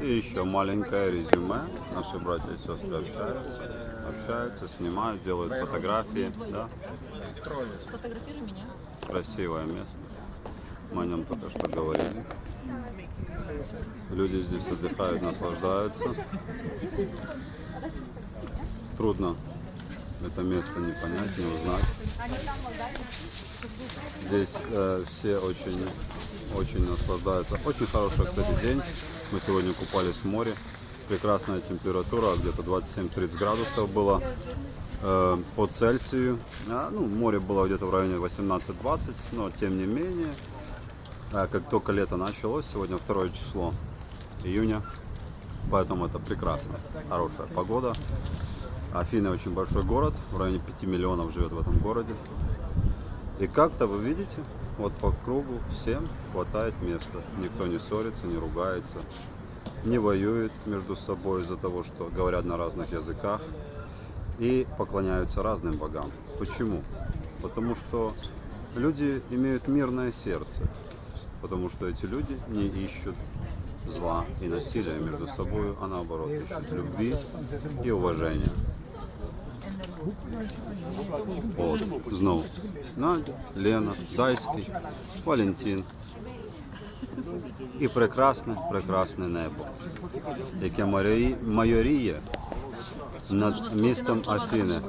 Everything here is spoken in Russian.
И еще маленькое резюме. Наши братья и сестры общаются, общаются, снимают, делают фотографии. Да? Сфотографируй меня. Красивое место. Мы о нем только что говорили. Люди здесь отдыхают, наслаждаются. Трудно это место не понять, не узнать. Здесь э, все очень, очень наслаждаются. Очень хороший, кстати, день. Мы сегодня купались в море. Прекрасная температура, где-то 27-30 градусов было э, по Цельсию. А, ну, море было где-то в районе 18-20, но тем не менее, а, как только лето началось, сегодня второе число июня, поэтому это прекрасно, хорошая погода. Афины очень большой город, в районе 5 миллионов живет в этом городе. И как-то вы видите, вот по кругу всем хватает места. Никто не ссорится, не ругается, не воюет между собой из-за того, что говорят на разных языках и поклоняются разным богам. Почему? Потому что люди имеют мирное сердце, потому что эти люди не ищут зла и насилия между собой, а наоборот ищут любви и уважения. От, знову. Надя, Лена, Дайський, Валентин. І прекрасне, прекрасне небо, яке майорі- майоріє над містом Афіни.